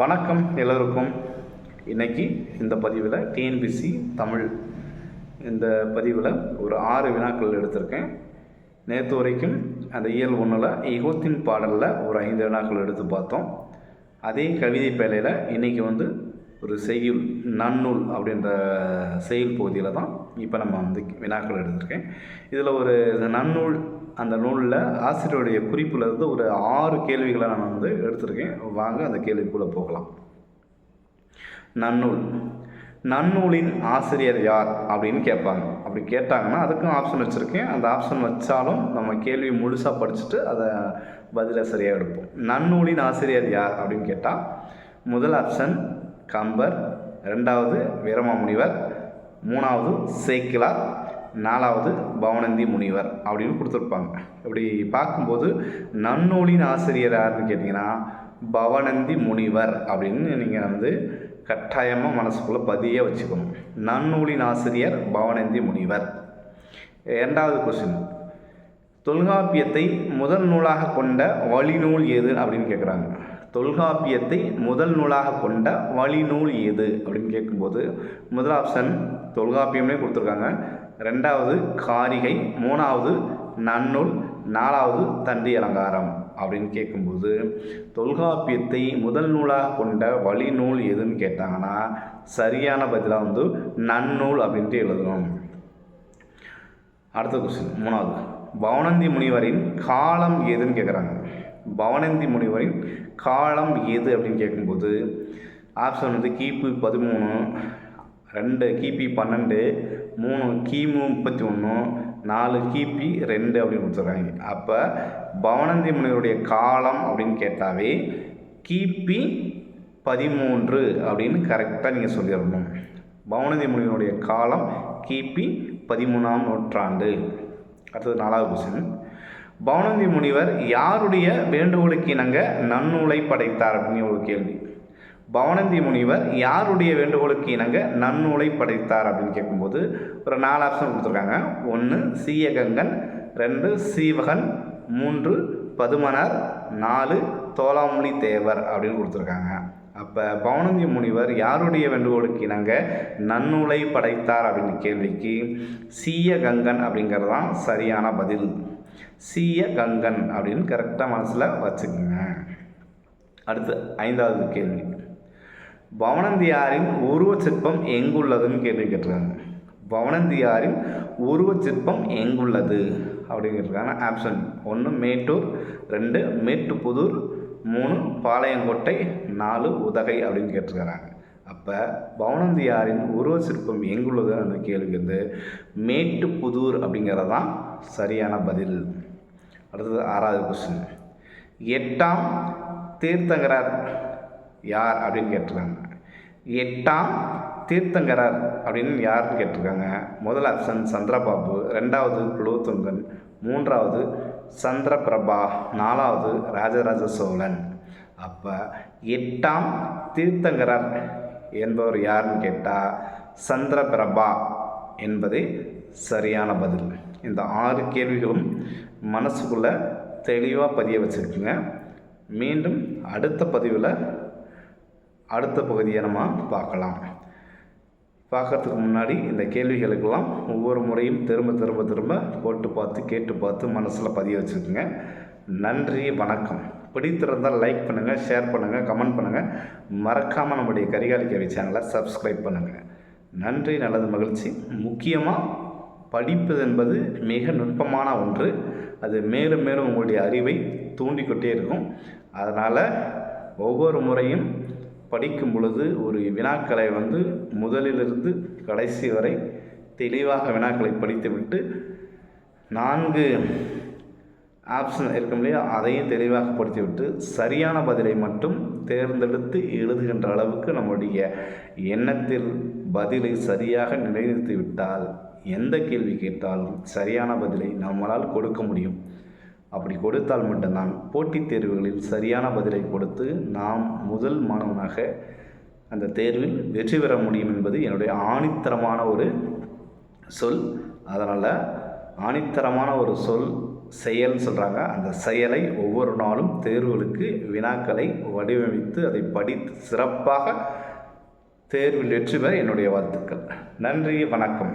வணக்கம் எல்லோருக்கும். இன்றைக்கி இந்த பதிவில் டிஎன்பிசி தமிழ் இந்த பதிவில் ஒரு ஆறு வினாக்கள் எடுத்திருக்கேன். நேற்று வரைக்கும் அந்த இயல் ஒன்றில் இகோத்தின் பாடலில் ஒரு ஐந்து வினாக்கள் எடுத்து பார்த்தோம். அதே கவிதை பேழையில் இன்றைக்கி வந்து ஒரு செய்யுள் நன்னூல் அப்படின்ற செயல் பகுதியில் தான் இப்போ நம்ம வந்து வினாக்கள் எடுத்திருக்கேன். இதில் ஒரு நன்னூல் அந்த நூலில் ஆசிரியருடைய குறிப்பில் இருந்து ஒரு ஆறு கேள்விகளை நான் வந்து எடுத்திருக்கேன். வாங்க அந்த கேள்விக்குள்ளே போகலாம். நன்னூல். நன்னூலின் ஆசிரியர் யார் அப்படின்னு கேட்பாங்க. அப்படி கேட்டாங்கன்னா அதுக்கும் ஆப்ஷன் வச்சுருக்கேன். அந்த ஆப்ஷன் வச்சாலும் நம்ம கேள்வி முழுசாக படிச்சுட்டு அதை பதிலை சரியாக எடுப்போம். நன்னூலின் ஆசிரியர் யார் அப்படின்னு கேட்டால் முதல் ஆப்ஷன் கம்பர் ரெண்டாவது வீரமாமுனிவர் மூணாவது சேக்கிலார் நாலாவது பவனந்தி முனிவர் அப்படின்னு கொடுத்துருப்பாங்க. இப்படி பார்க்கும்போது நன்னூலின் ஆசிரியர் யாருன்னு கேட்டிங்கன்னா பவனந்தி முனிவர் அப்படின்னு நீங்கள் வந்து கட்டாயமாக மனசுக்குள்ளே பதிய வச்சுக்கணும். நன்னூலின் ஆசிரியர் பவனந்தி முனிவர். இரண்டாவது கொஸ்டின் தொல்காப்பியத்தை முதல் நூலாக கொண்ட வழிநூல் எது அப்படின்னு கேட்குறாங்க தொல்காப்பியத்தை முதல் நூலாக கொண்ட வழிநூல் எது அப்படின்னு கேட்கும்போது முதல் ஆப்ஷன் தொல்காப்பியமே கொடுத்துருக்காங்க. ரெண்டாவது காரிகை மூணாவது நன்னூல் நாலாவது தண்டி அலங்காரம் அப்படின்னு கேட்கும்போது தொல்காப்பியத்தை முதல் நூலாக கொண்ட வழிநூல் எதுன்னு கேட்டாங்கன்னா சரியான பதிலாக வந்து நன்னூல் அப்படின்ட்டு எழுதணும் அடுத்த கொஸ்டின் மூணாவது. பவனந்தி முனிவரின் காலம் எதுன்னு கேட்குறாங்க பவனந்தி முனிவரின் காலம் எது அப்படின்னு கேட்கும்போது ஆப்ஷன் வந்து கிபி பதிமூணு ரெண்டு கிபி பன்னெண்டு மூணு கிமு முப்பத்தி ஒன்று நாலு கிபி ரெண்டு அப்படின்னு கொடுத்துருக்காங்க. அப்போ பவனந்தி முனிவருடைய காலம் அப்படின்னு கேட்டாவே கிபி பதிமூன்று அப்படின்னு கரெக்டாக நீங்கள் சொல்லிடணும். பவனந்தி முனிவருடைய காலம் கிபி பதிமூணாம் நூற்றாண்டு. அடுத்தது நாலாவது கொஸ்டின் பவனந்தி முனிவர் யாருடைய வேண்டுகோளுக்கு இணங்க நன்னூலை படைத்தார் அப்படின்னு ஒரு கேள்வி. பவனந்தி முனிவர் யாருடைய வேண்டுகோளுக்கு இணங்க நன்னூலை படைத்தார் அப்படின்னு கேட்கும்போது ஒரு நாலு ஆப்ஷன் கொடுத்துருக்காங்க. ஒன்று சீயகங்கன் ரெண்டு சீவகன் மூன்று பதுமனர் நாலு தோலாமொழி தேவர் அப்படின்னு கொடுத்துருக்காங்க. அப்போ பவனந்தி முனிவர் யாருடைய வேண்டுகோளுக்கு இணங்க நன்னூலை படைத்தார் அப்படின்னு கேள்விக்கு சீய கங்கன் அப்படிங்கிறது தான் சரியான பதில். சீய கங்கன் அப்படின்னு கரெக்டாக மனசில் வச்சுக்கோங்க. அடுத்து ஐந்தாவது கேள்வி. பவனந்தியாரின் உருவச் சிற்பம் எங்குள்ளதுன்னு கேள்வி கேட்டிருக்காங்க. பவனந்தியாரின் உருவச் சிற்பம் எங்குள்ளது அப்படிங்கிறதுக்கான ஆப்ஷன் ஒன்று மேட்டூர் ரெண்டு மேட்டுப்புதூர் மூணு பாளையங்கோட்டை நாலு உதகை அப்படின்னு கேட்டிருக்கிறாங்க. அப்போ பவனந்தியாரின் உருவ சிற்பம் எங்குள்ளது? அந்த கேள்விக்கு வந்து மேட்டுப்புதூர் அப்படிங்கிறது தான் சரியான பதில். அடுத்தது ஆறாவது கொஸ்டின் எட்டாம் தீர்த்தங்கரார் யார் அப்படின்னு கேட்டிருக்காங்க. எட்டாம் தீர்த்தங்கரர் அப்படின்னு யாருன்னு கேட்டிருக்காங்க. முதல் ஆப்ஷன் சந்திரபாபு ரெண்டாவது குலோத்துங்கன் மூன்றாவது சந்திரபிரபா நாலாவது ராஜராஜ சோழன். அப்போ எட்டாம் தீர்த்தங்கரர் என்பவர் யாருன்னு கேட்டால் சந்திரபிரபா என்பதே சரியான பதில். இந்த ஆறு கேள்விகளும் மனசுக்குள்ளே தெளிவாக பதிய வச்சுருக்குங்க. மீண்டும் அடுத்த பதிவில் அடுத்த பகுதியை நம்ம பார்க்கலாம். பார்க்கறதுக்கு முன்னாடி இந்த கேள்விகளுக்கெல்லாம் ஒவ்வொரு முறையும் திரும்ப திரும்ப திரும்ப போட்டு பார்த்து கேட்டு பார்த்து மனசில் பதிய வச்சுக்கோங்க. நன்றி வணக்கம். பிடித்திருந்தால் லைக் பண்ணுங்கள் ஷேர் பண்ணுங்கள் கமெண்ட் பண்ணுங்கள் மறக்காமல் நம்முடைய கரிகாலி கேள்வி சேனலை சப்ஸ்கிரைப் பண்ணுங்கள் நன்றி நல்லது மகிழ்ச்சி. முக்கியமாக படிப்பது என்பது மிக நுட்பமான ஒன்று. அது மேலும் மேலும் உங்களுடைய அறிவை தூண்டிக்கொண்டே இருக்கும். அதனால் ஒவ்வொரு முறையும் படிக்கும் பொழுது ஒரு வினாக்களை வந்து முதலிலிருந்து கடைசி வரை தெளிவாக வினாக்களை படித்துவிட்டு நான்கு ஆப்ஷன் இருக்கும் இல்லையா அதையும் தெளிவாக படித்துவிட்டு சரியான பதிலை மட்டும் தேர்ந்தெடுத்து எழுதுகின்ற அளவுக்கு நம்முடைய எண்ணத்தில் பதிலை சரியாக நிலைநிறுத்திவிட்டால் எந்த கேள்வி கேட்டாலும் சரியான பதிலை நம்மளால் கொடுக்க முடியும். அப்படி கொடுத்தால் மட்டும்தான் போட்டித் தேர்வுகளில் சரியான பதிலை கொடுத்து நாம் முதல் மாணவனாக அந்த தேர்வில் வெற்றி பெற முடியும் என்பது என்னுடைய ஆணித்தரமான ஒரு சொல். அதனால் ஆணித்தரமான ஒரு சொல் செயல் சொல்கிறாங்க அந்த செயலை ஒவ்வொரு நாளும் தேர்வுகளுக்கு வினாக்களை வடிவமைத்து அதை படித்து சிறப்பாக தேர்வில் வெற்றி பெற என்னுடைய வாழ்த்துக்கள். நன்றி வணக்கம்.